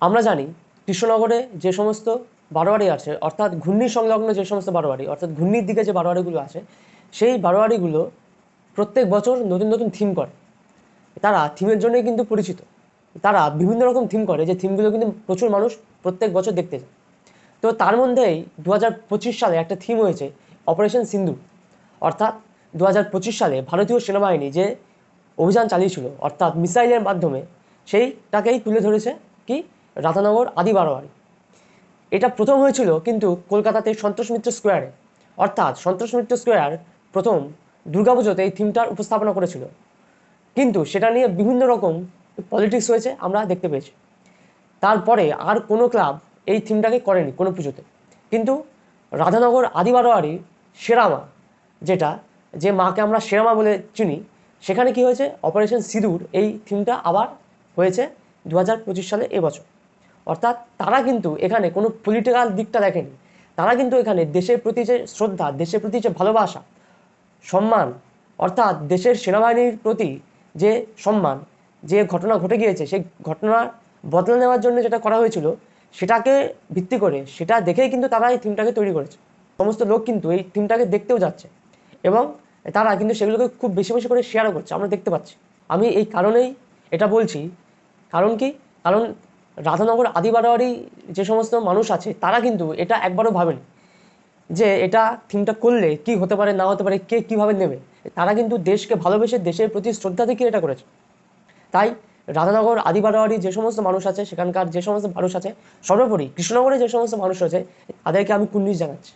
আমরা জানি কৃষ্ণনগরে যে সমস্ত বারোয়ারি আছে, অর্থাৎ ঘূর্ণি সংলগ্ন যে সমস্ত বারোয়ারি, অর্থাৎ ঘূর্ণির দিকে যে বারোয়ারিগুলো আছে, সেই বারোয়ারিগুলো প্রত্যেক বছর নতুন নতুন থিম করে। তারা থিমের জন্যই কিন্তু পরিচিত। তারা বিভিন্ন রকম থিম করে, যে থিমগুলো কিন্তু প্রচুর মানুষ প্রত্যেক বছর দেখতে যায়। তো তার মধ্যেই দু হাজার পঁচিশ সালে একটা থিম হয়েছে অপারেশন সিন্ধু অর্থাৎ দু হাজার পঁচিশ সালে ভারতীয় সেনাবাহিনী যে অভিযান চালিয়েছিল, অর্থাৎ মিসাইলের মাধ্যমে, সেইটাকেই তুলে ধরেছে কি? রাধানগর আদি বারোয়ারি এটা প্রথম হয়েছিল কিন্তু কলকাতাতে সন্তোষ মিত্র স্কোয়ারে। অর্থাৎ সন্তোষ মিত্র স্কোয়ার প্রথম দুর্গাপুজোতে এই থিমটার উপস্থাপনা করেছিল। কিন্তু সেটা নিয়ে বিভিন্ন রকম পলিটিক্স হয়েছে, আমরা দেখতে পেয়েছি। তারপরে আর কোনো ক্লাব এই থিমটাকে করেনি কোনো পুজোতে। কিন্তু রাধানগর, আদিবারোয়ারি, সেরামা, যেটা, যে মাকে আমরা সেরামা বলে চিনি, সেখানে কি হয়েছে? অপারেশন সিঁদুর, এই থিমটা আবার হয়েছে দু হাজার পঁচিশ সালে এবছর অর্থাৎ তারা কিন্তু এখানে কোনো পলিটিক্যাল দিকটা দেখেনি। তারা কিন্তু এখানে দেশের প্রতি যে শ্রদ্ধা, দেশের প্রতি যে ভালোবাসা, সম্মান, অর্থাৎ দেশের সেনাবাহিনীর প্রতি যে সম্মান, যে ঘটনা ঘটে গিয়েছে, সেই ঘটনার বদলে নেওয়ার জন্য যেটা করা হয়েছিল, সেটাকে ভিত্তি করে, সেটা দেখেই কিন্তু তারা এই থিমটাকে তৈরি করেছে। সমস্ত লোক কিন্তু এই থিমটাকে দেখতেও যাচ্ছে এবং তারা কিন্তু সেগুলোকে খুব বেশি বেশি করে শেয়ারও করছে। আমরা দেখতে পাচ্ছি। আমি এই কারণেই এটা বলছি। কারণ কি? কারণ রাধানগর আদিবাড়ি যে সমস্ত মানুষ আছে, তারা কিন্তু এটা একবারও ভাবেন যে এটা থিমটা করলে কি হতে পারে, না হতে পারে, কে কীভাবে নেবে। তারা কিন্তু দেশকে ভালোবেসে দেশের প্রতি শ্রদ্ধা থেকে এটা করেছে। তাই রাধানগর আদিবাড়ি যে সমস্ত মানুষ আছে, সেখানকার যে সমস্ত মানুষ আছে, সর্বোপরি কৃষ্ণনগরে যে সমস্ত মানুষ আছে তাদেরকে আমি কুন্নিশ জানাচ্ছি।